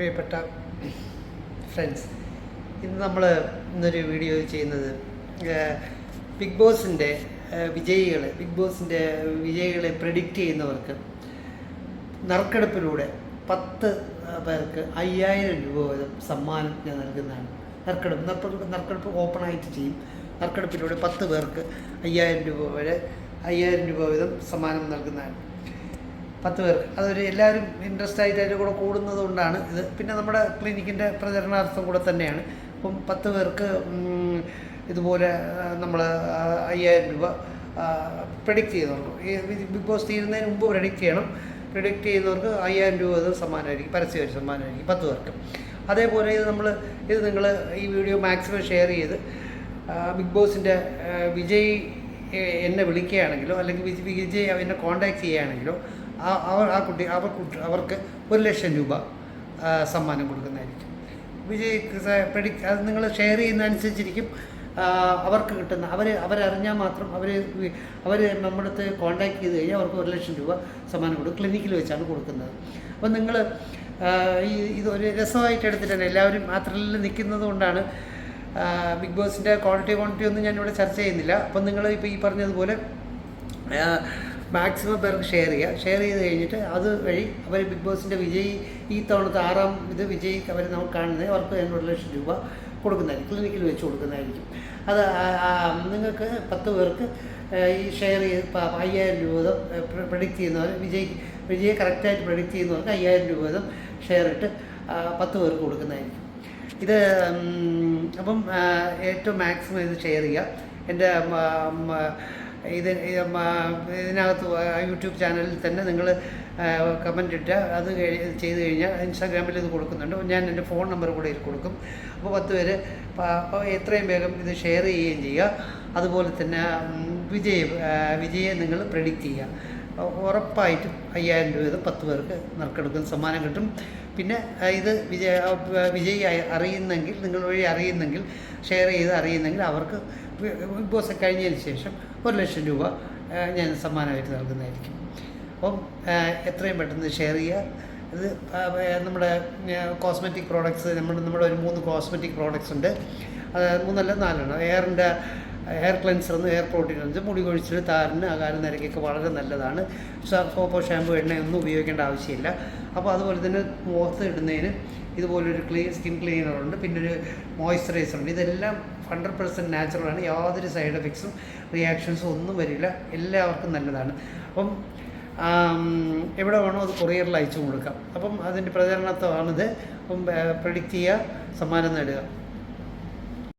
പ്രിയപ്പെട്ട ഫ്രണ്ട്സ് ഇന്ന് നമ്മൾ ഇന്നൊരു വീഡിയോ ചെയ്യുന്നത് ബിഗ് ബോസിന്റെ വിജയികളെ ബിഗ് ബോസിന്റെ വിജയികളെ പ്രഡിക്റ്റ് ചെയ്യുന്നവർക്ക് നറുക്കെടുപ്പിലൂടെ പത്ത് പേർക്ക് അയ്യായിരം രൂപ വീതം സമ്മാനം ഞാൻ നൽകുന്നതാണ്. നറുക്കെടുപ്പ് നറുക്കെടുപ്പ് നറുക്കെടുപ്പ് ഓപ്പൺ ആയിട്ട് ചെയ്യും. നറുക്കെടുപ്പിലൂടെ പത്ത് പേർക്ക് അയ്യായിരം രൂപ വരെ അയ്യായിരം രൂപ വീതം സമ്മാനം നൽകുന്നതാണ്. പത്ത് പേർക്ക്. അതൊരു എല്ലാവരും ഇൻട്രസ്റ്റ് ആയിട്ട് അതിന്റെ കൂടെ കൂടുന്നത് കൊണ്ടാണ് ഇത്. പിന്നെ നമ്മുടെ ക്ലിനിക്കിന്റെ പ്രചരണാർത്ഥം കൂടെ തന്നെയാണ്. അപ്പം പത്ത് പേർക്ക് ഇതുപോലെ നമ്മൾ അയ്യായിരം രൂപ പ്രഡിക്റ്റ് ചെയ്യുന്നുള്ളൂ ഈ ബിഗ് ബോസ് തീരുന്നതിന് മുമ്പ് പ്രഡിക്റ്റ് ചെയ്യണം. പ്രഡിക്റ്റ് ചെയ്യുന്നവർക്ക് അയ്യായിരം രൂപ അത് സമ്മാനമായിരിക്കും. പരസ്യമായിട്ട് സമ്മാനമായിരിക്കും. പത്ത് പേർക്ക്. അതേപോലെ ഇത് നമ്മൾ ഇത് നിങ്ങൾ ഈ വീഡിയോ മാക്സിമം ഷെയർ ചെയ്ത് ബിഗ് ബോസിന്റെ വിജയ് എന്നെ വിളിക്കുകയാണെങ്കിലോ അല്ലെങ്കിൽ വിജയ് എന്നെ കോൺടാക്റ്റ് ചെയ്യുകയാണെങ്കിലോ ആ അവർ ആ കുട്ടി അവർ അവർക്ക് ഒരു ലക്ഷം രൂപ സമ്മാനം കൊടുക്കുന്നതായിരിക്കും. വിജയ് പ്രഡിക്റ്റ് അത് നിങ്ങൾ ഷെയർ ചെയ്യുന്നതനുസരിച്ചിരിക്കും. അവർക്ക് കിട്ടുന്ന അവർ അവരറിഞ്ഞാൽ മാത്രം അവർ അവർ നമ്മുടെ അടുത്ത് കോൺടാക്ട് ചെയ്ത് കഴിഞ്ഞാൽ അവർക്ക് ഒരു ലക്ഷം രൂപ സമ്മാനം കൊടുക്കും ക്ലിനിക്കിൽ വെച്ചാണ് കൊടുക്കുന്നത്. അപ്പം നിങ്ങൾ ഈ ഇതൊരു രസമായിട്ട് എടുത്തിട്ടാണ് എല്ലാവരും ആ ത്രില്ലിൽ നിൽക്കുന്നത് കൊണ്ടാണ് ബിഗ് ബോസിന്റെ ക്വാളിറ്റി ക്വാണ്ടിറ്റി ഒന്നും ഞാനിവിടെ ചർച്ച ചെയ്യുന്നില്ല. അപ്പം നിങ്ങൾ ഇപ്പോൾ ഈ പറഞ്ഞതുപോലെ മാക്സിമം പേർക്ക് ഷെയർ ചെയ്യുക. ഷെയർ ചെയ്ത് കഴിഞ്ഞിട്ട് അത് വഴി അവർ ബിഗ് ബോസിന്റെ വിജയി ഈ തവണത്തെ ആറാം ഇത് വിജയി അവർ നമുക്ക് കാണുന്നത് അവർക്ക് ഒരു ലക്ഷം രൂപ കൊടുക്കുന്നതായിരിക്കും. ക്ലിനിക്കിൽ വെച്ച് കൊടുക്കുന്നതായിരിക്കും. അത് നിങ്ങൾക്ക് പത്ത് പേർക്ക് ഈ ഷെയർ ചെയ്ത് അയ്യായിരം രൂപ വീതം പ്രഡിക്റ്റ് ചെയ്യുന്നവർ വിജയ് വിജയെ കറക്റ്റായിട്ട് പ്രഡിക്റ്റ് ചെയ്യുന്നവർക്ക് അയ്യായിരം രൂപ വീതം ഷെയർ ഇട്ട് പത്ത് പേർക്ക് കൊടുക്കുന്നതായിരിക്കും. ഇത് അപ്പം ഏറ്റവും മാക്സിമം ഇത് ഷെയർ ചെയ്യുക. എന്റെ ഇത് ഇതിനകത്ത് യൂട്യൂബ് ചാനലിൽ തന്നെ നിങ്ങൾ കമന്റ് ഇട്ട് അത് ചെയ്തു കഴിഞ്ഞാൽ ഇൻസ്റ്റാഗ്രാമിൽ ഇത് കൊടുക്കുന്നുണ്ട്. ഞാൻ എന്റെ ഫോൺ നമ്പർ കൂടെ ഇതിൽ കൊടുക്കും. അപ്പോൾ പത്ത് പേര് എത്രയും വേഗം ഇത് ഷെയർ ചെയ്യുകയും ചെയ്യുക. അതുപോലെ തന്നെ വിജയ് വിജയെ നിങ്ങൾ പ്രെഡിക്റ്റ് ചെയ്യുക. ഉറപ്പായിട്ടും അയ്യായിരം രൂപ വീതം പത്ത് പേർക്ക് നറുക്കെടുക്കുന്ന സമ്മാനം കിട്ടും. പിന്നെ ഇത് വിജയ വിജയി അറിയുന്നെങ്കിൽ നിങ്ങൾ വഴി അറിയുന്നെങ്കിൽ ഷെയർ ചെയ്ത് അറിയുന്നെങ്കിൽ അവർക്ക് ബിഗ് ബോസ് കഴിഞ്ഞതിന് ശേഷം ഒരു ലക്ഷം രൂപ ഞാൻ സമ്മാനമായിട്ട് നൽകുന്നതായിരിക്കും. അപ്പം എത്രയും പെട്ടെന്ന് ഷെയർ ചെയ്യുക. ഇത് നമ്മുടെ കോസ്മെറ്റിക് പ്രോഡക്ട്സ് നമ്മുടെ നമ്മുടെ ഒരു മൂന്ന് കോസ്മെറ്റിക് പ്രോഡക്ട്സ് ഉണ്ട്. അത് മൂന്നല്ല നാലെണ്ണം. എയറിന്റെ ഹെയർ ക്ലെൻസർ എന്ന് ഹെയർ പ്രോട്ടീൻ മുടി കൊഴിച്ചിൽ താരന് അകാരം നിരക്കൊക്കെ വളരെ നല്ലതാണ്. സോപ്പോ ഷാമ്പു എണ്ണയൊന്നും ഉപയോഗിക്കേണ്ട ആവശ്യമില്ല. അപ്പോൾ അതുപോലെ തന്നെ മുഖത്ത് ഇടുന്നതിന് ഇതുപോലൊരു ക്ലീൻ സ്കിൻ ക്ലീനറുണ്ട് പിന്നെ ഒരു മോയ്സ്ചറൈസർ ഉണ്ട്. ഇതെല്ലാം ഹൺഡ്രഡ് പെർസെന്റ് നാച്ചുറലാണ് യാതൊരു സൈഡ് എഫക്ട്സും റിയാക്ഷൻസും ഒന്നും വരില്ല. എല്ലാവർക്കും നല്ലതാണ്. അപ്പം എവിടെ വേണോ അത് കൊറിയറിൽ അയച്ചു കൊടുക്കാം. അപ്പം അതിന്റെ പ്രചരണത്വമാണിത്. അപ്പം പ്രഡിക്റ്റ് ചെയ്യുക സമ്മാനം നേടുക.